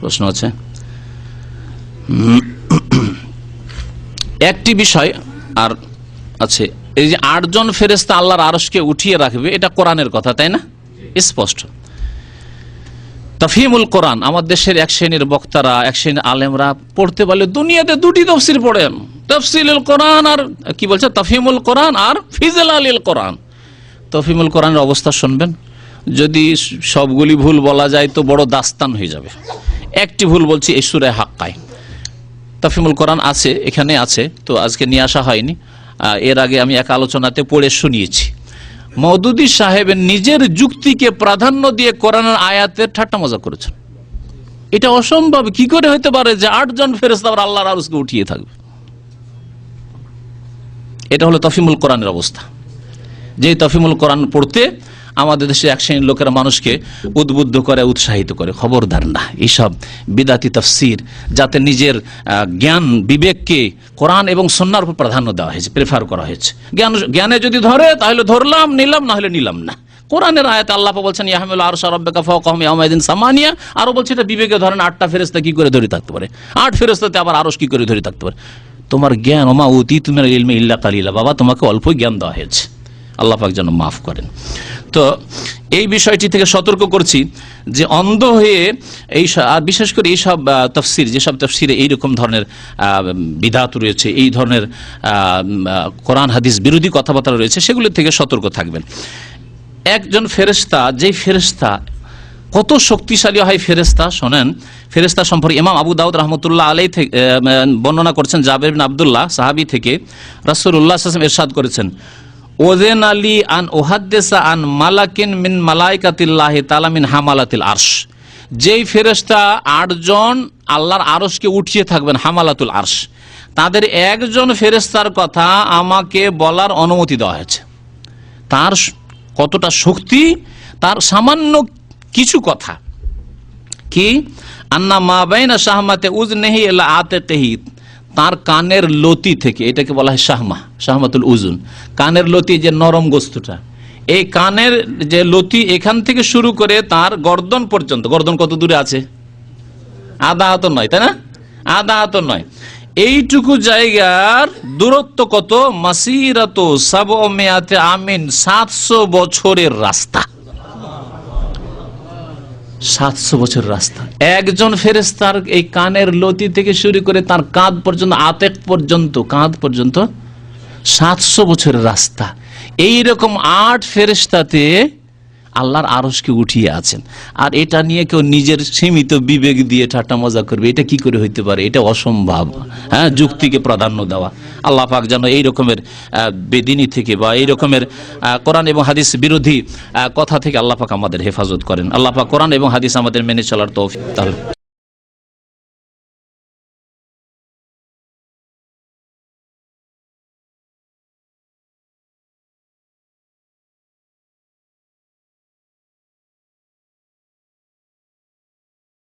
প্রশ্ন আছে। একটি বিষয় আর আছে, এই যে আটজন ফেরেস্তা আল্লাহর আরসকে উঠিয়ে রাখবে, এটা কোরআনের কথা, তাই না? স্পষ্ট। তফিমুল কোরআন, আমার দেশের এক শ্রেণির বক্তারা, এক শ্রেণির আলেমরা পড়তে পারলে দুনিয়াতে দুটি তফসির পড়েন, তফসিলুল কোরআন আর, কি বলছে? তফিমুল কোরআন আর ফিজল আলিল কোরআন। তফিমুল কোরআনের অবস্থা শুনবেন, যদি সবগুলি ভুল বলা যায় তো বড় দাস্তান হয়ে যাবে। একটি ভুল বলছি এই সুরে হাক্কায়। তফিমুল কোরআন আছে, এখানে আছে, তো আজকে নিয়ে আসা হয়নি। এর আগে আমি এক আলোচনাতে পড়ে শুনিয়েছি। মৌদুদি সাহেবের নিজের যুক্তিকে প্রাধান্য দিয়ে কোরআনের আয়াতের ঠাট্টা মজা করেছেন। এটা অসম্ভব, কি করে হতে পারে যে আটজন ফেরেস্তা আবার আল্লাহর আরসকে উঠিয়ে থাকবে? এটা হলো তফিমুল কোরআনের অবস্থা। যে তফিমুল কোরআন পড়তে আমাদের দেশে এক শ্রেণির লোকেরা মানুষকে উদ্বুদ্ধ করে, উৎসাহিত করে। খবরদার না। এইসব বিদাতি তফসির যাতে নিজের জ্ঞান, বিবেককে কোরআন এবং সন্ন্যার উপর প্রাধান্য দেওয়া হয়েছে প্রেফার করা হয়েছে। জ্ঞান, জ্ঞানে যদি ধরে, তাহলে ধরলাম, নিলাম, না হলে নিলাম না। কোরআনের আয়াত আল্লাহ বলছেন, ইয়াহমুল আর সারব্বেকা ফাওকাহুম ইয়াউমাইদিন সামানিয়া। আরও বলছে, এটা বিবেকে ধরেন, আটটা ফেরেস্তা কি করে ধরে থাকতে পারে? আট ফেরেস্তাতে আবার আরস কি করে ধরে থাকতে পারে? তোমার জ্ঞান, ওমা উতি তুমি ইল্লা কালিলা। বাবা, তোমাকে অল্প জ্ঞান দেওয়া হয়েছে। আল্লাহ পাক যেন মাফ করেন। তো এই বিষয়টি থেকে সতর্ক করছি যে অন্ধ হয়ে এই আর বিশেষ করে এইসব তফসির যেসব তফসিরে এইরকম ধরনের বিধাত রয়েছে, এই ধরনের কোরআন, হাদিস বিরোধী কথাবার্তা রয়েছে, সেগুলো থেকে সতর্ক থাকবেন। একজন ফেরেস্তা যেই ফেরেস্তা কত শক্তিশালী হয় ফেরেস্তা শোনেন ফেরেস্তা সম্পর্কে ইমাম আবু দাউদ রহমতুল্লাহ আলাই থেকে বর্ণনা করছেন জাবের আবদুল্লাহ, সাহাবি থেকে সাল্লাল্লাহু আলাইহি এরশাদ করেছেন। ওজেন আলী আন ওহাদ্দেসা আন মালাকিন মিন মালাইকাতিল্লাহ তালা মিন হামালাতিল আরশ। যেই ফেরেস্তা আটজন আল্লাহর আরশকে উঠিয়ে থাকবেন হামালাতুল আরশ। তাদের একজন ফেরেস্তার কথা আমাকে বলার অনুমতি দেওয়া হয়েছে। তার কতটা শক্তি, তার সামান্য কিছু কথা কি? আন্না মা বাইনা শাহমাতে উজ নেহি এলা আতে তেহি তার কানের লতি থেকে, এটাকে বলা হয় শাহমা, শাহমাতুল উজুন কানের লতি যে নরম গোস্তটা, এই কানের যে লতি এখান থেকে শুরু করে তার গর্দন পর্যন্ত, গর্দন কত দূরে আছে? আধা হাত নয়, তাই না? আধা হাত নয়। এইটুকু জায়গার দূরত্ব কত? মাসিরাত সাব মেয়াতে আমিন, সাতশো বছরের রাস্তা। সাতশো বছর রাস্তা। একজন ফেরেস্তার এই কানের লতি থেকে শুরু করে তার কাঁধ পর্যন্ত, আতেক পর্যন্ত, কাঁধ পর্যন্ত সাতশো বছরের রাস্তা। এই রকম আট ফেরেস্তাতে আল্লাহর আরসকে উঠিয়ে আছেন? আর এটা নিয়ে কেউ নিজের সীমিত বিবেক দিয়ে ঠাট্টা মজা করবে, এটা কি করে হইতে পারে? এটা অসম্ভব। হ্যাঁ যুক্তিকে প্রাধান্য দেওয়া। আল্লাহ পাক যেন এই রকমের বেদিনী থেকে বা এই রকমের কোরআন এবং হাদিস বিরোধী কথা থেকে আল্লাহ পাক আমাদের হেফাজত করেন। আল্লাহ পাক কোরআন এবং হাদিস আমাদের মেনে চলার তৌফিক